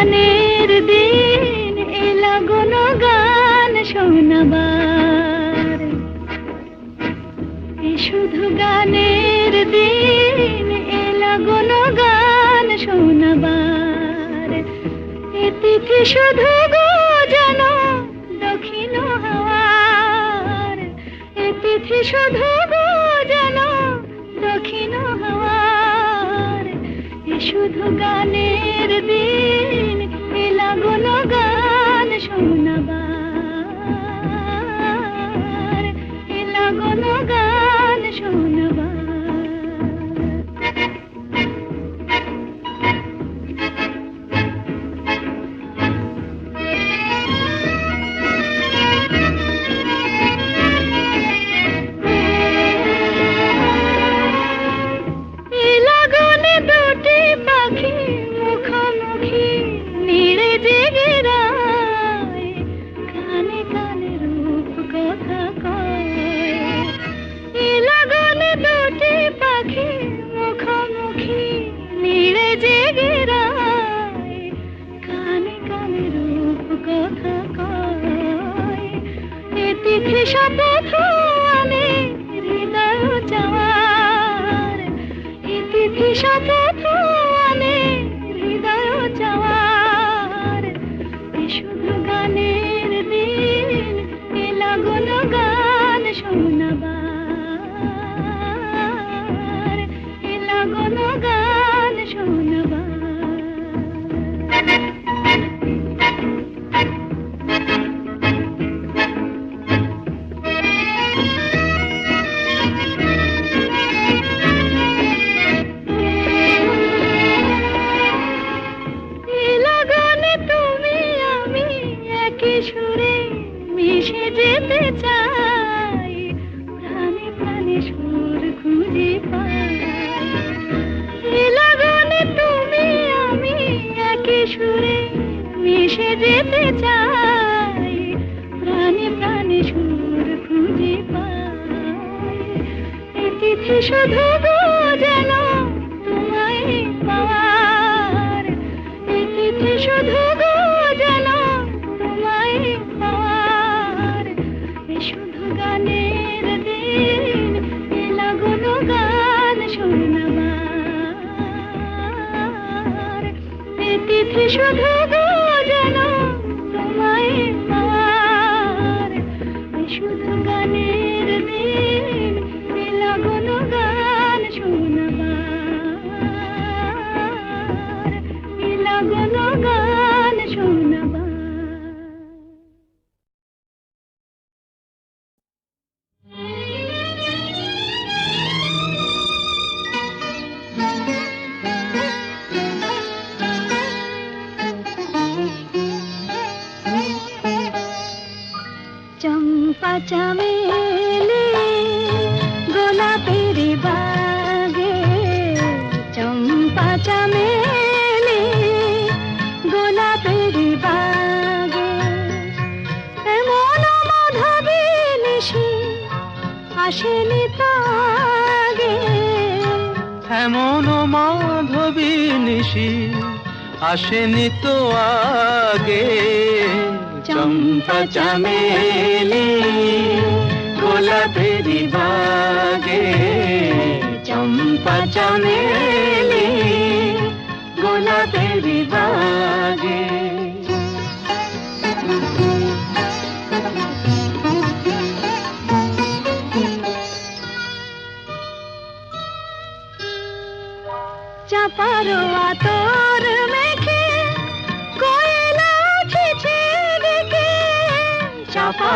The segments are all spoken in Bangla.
গানের দিন এলা গুন শোনাবার। এ শুধু গানের দিন এলা গুন শোনাবার। এ তিথি শুধু গো যেন দক্ষিণ হাওয়ার। এ তিথি শুধু গো যেন দক্ষিণ হাওয়ার। শুধু গানের দিন এলা গুন গান শোনাবার। এলা গুন গান শোনাবার তিথি আমি হৃদয় চাওয়ার। এ তিথি শুধু আসেনি তো আগে চম্পা চামেলি গোলাপেরি বাগে। চম্পা চামেলি গোলাপেরি বাগে। চাপারো আতর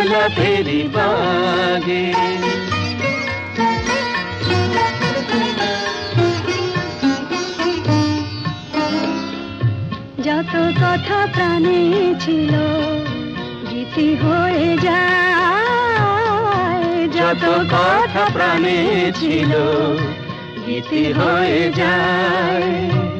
চামেলি গোলাপেরি বাগে। যত কথা প্রাণে ছিল গীতি হয়ে যায়। যত কথা প্রাণে ছিল গীতি হয়ে যায়।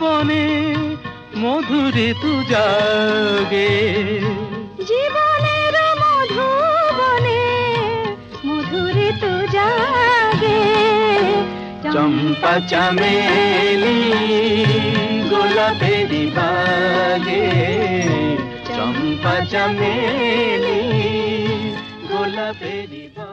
মধুবনে মধুরে তু জাগে। জীবনের মধুবনে মধুরে তো জাগে। চম্পা চামেলি গোলাপেরি বাগে চম্পা চামেলি গোলাপেরি বাগে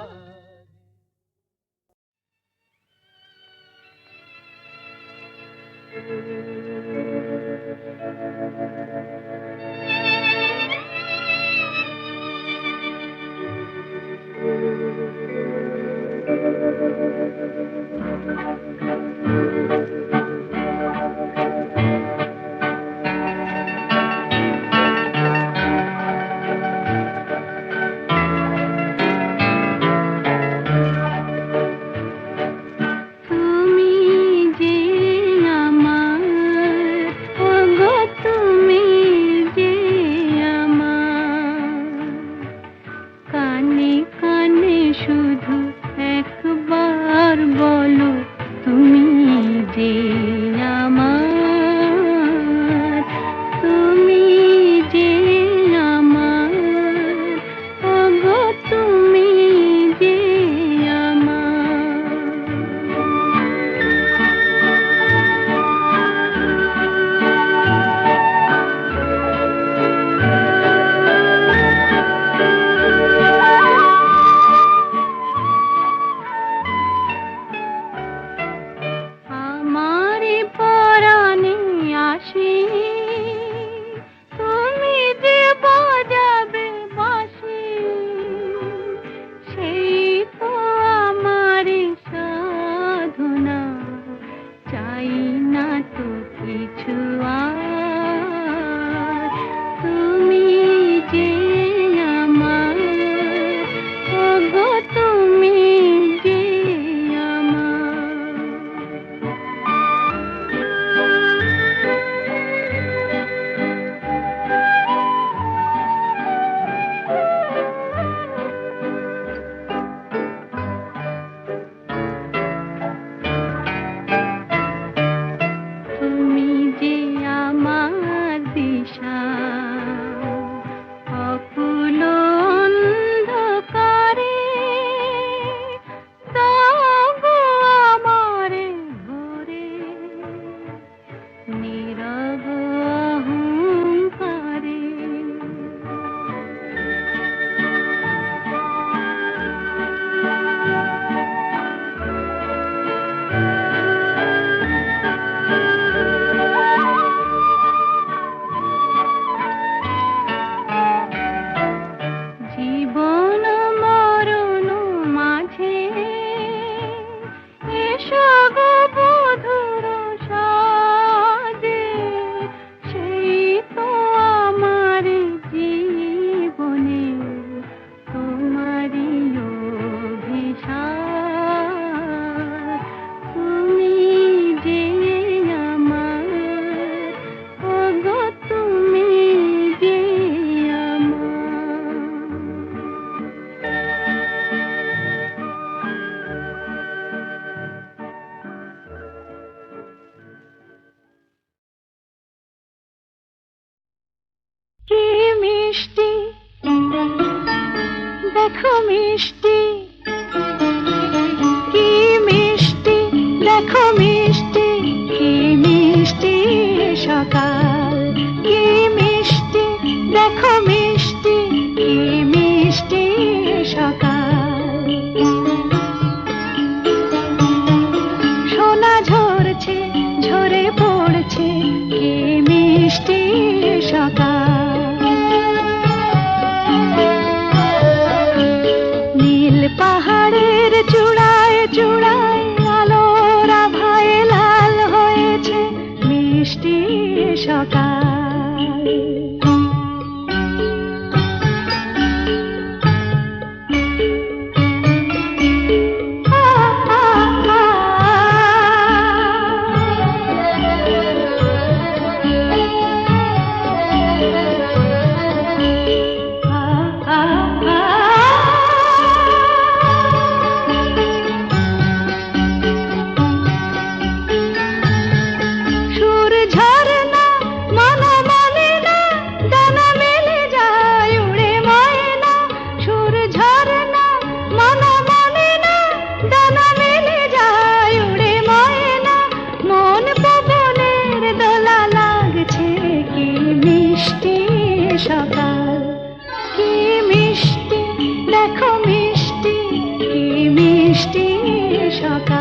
গো সকাল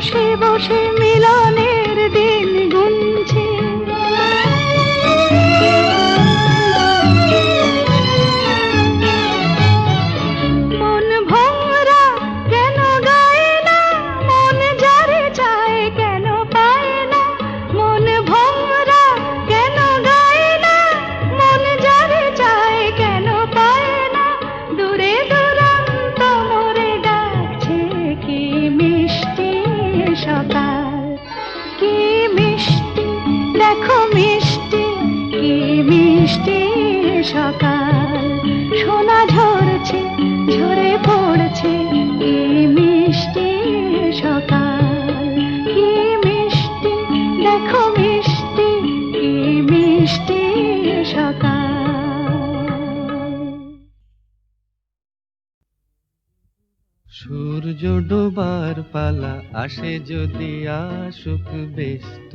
বসে বসে মিলনের আসে যদি আসুক ব্যস্ত,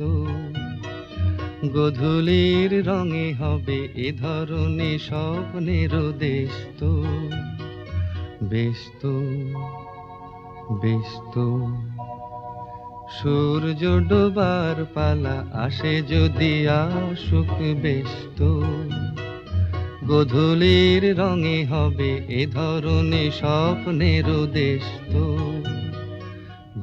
গধূলির রঙে হবে এ ধরনের স্বপ্নের দেশ তো ব্যস্ত ব্যস্ত, সূর্য ডোবার পালা আসে যদি আসুক ব্যস্ত, গধূলির রঙে হবে এ ধরনের স্বপ্নের দেশ তো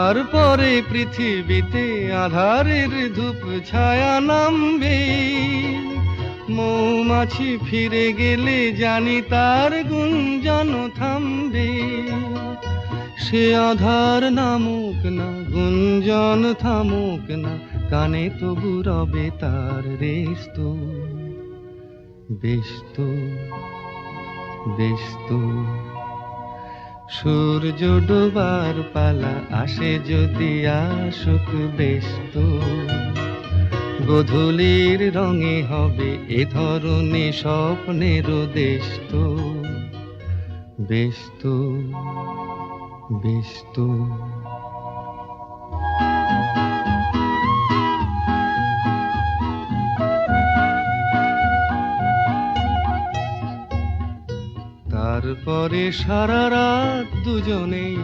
তারপরে পৃথিবীতে আধারের ধূপ ছায়া নামবে। মৌমাছি ফিরে গেলে জানি তার গুঞ্জন থামবে। সে আধার নামুক না, গুঞ্জন থামুক না, কানে তবু রবে তার রেস্ত। ব্যস্ত ব্যস্ত। সূর্য ডোবার পালা আসে যদি আসুক ব্যস্ত গধূলির রঙে হবে এ ধরনের স্বপ্নের দেশত তো। ব্যস্ত ব্যস্ত তারপরে সারা রাত দুজনেই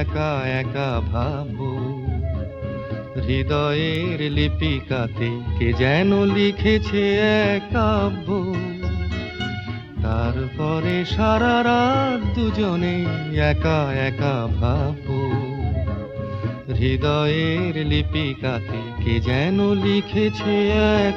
একা একা ভাবো হৃদয়ের লিপিকাতে কে যেন লিখেছে এক কাব্য। তারপরে সারা রাত দুজনে একা একা ভাবো হৃদয়ের লিপিকাতে কে যেন লিখেছে এক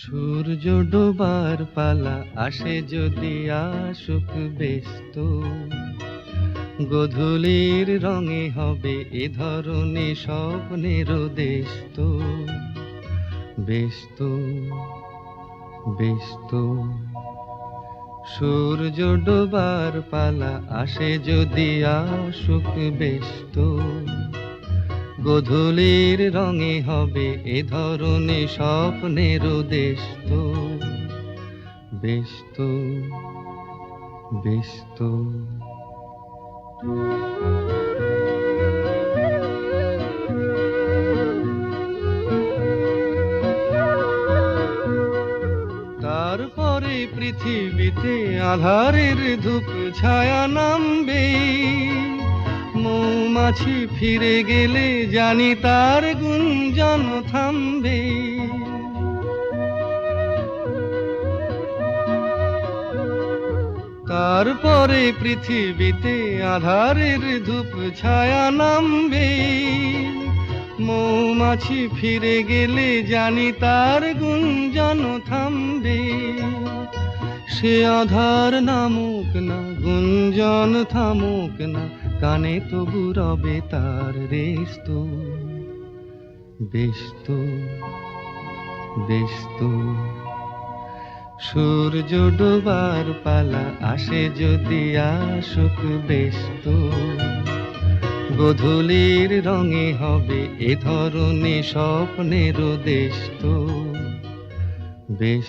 সূর্য ডোবার পালা আসে যদি আসুক ব্যস্ত। গধূলির রঙে হবে এ ধরনের স্বপ্নের দেশ তো ব্যস্ত ব্যস্ত। সূর্য ডোবার পালা আসে যদি আসুক ব্যস্ত। গধূলির রঙে হবে এ ধরনের স্বপ্নের দেশ তো ব্যস্ত ব্যস্ত। তারপরে পৃথিবীতে আধারের ধূপ, ছায়া নামবে। মৌমাছি ফিরে গেলে জানি তার গুঞ্জন থামবে। তারপরে পৃথিবীতে আধারের ধূপ ছায়া নামবে। মৌমাছি ফিরে গেলে জানি তার গুঞ্জন থামবে। সে আধার নামুক না, গুঞ্জন থামুক না কানে তবু রবে তার রেশ তো বেশ তো বেশ তো সূর্য ডোবার পালা আসে যদি আসুক বেশ তো গধূলির রঙে হবে এ ধরনের স্বপ্নের দেশ তো বেশ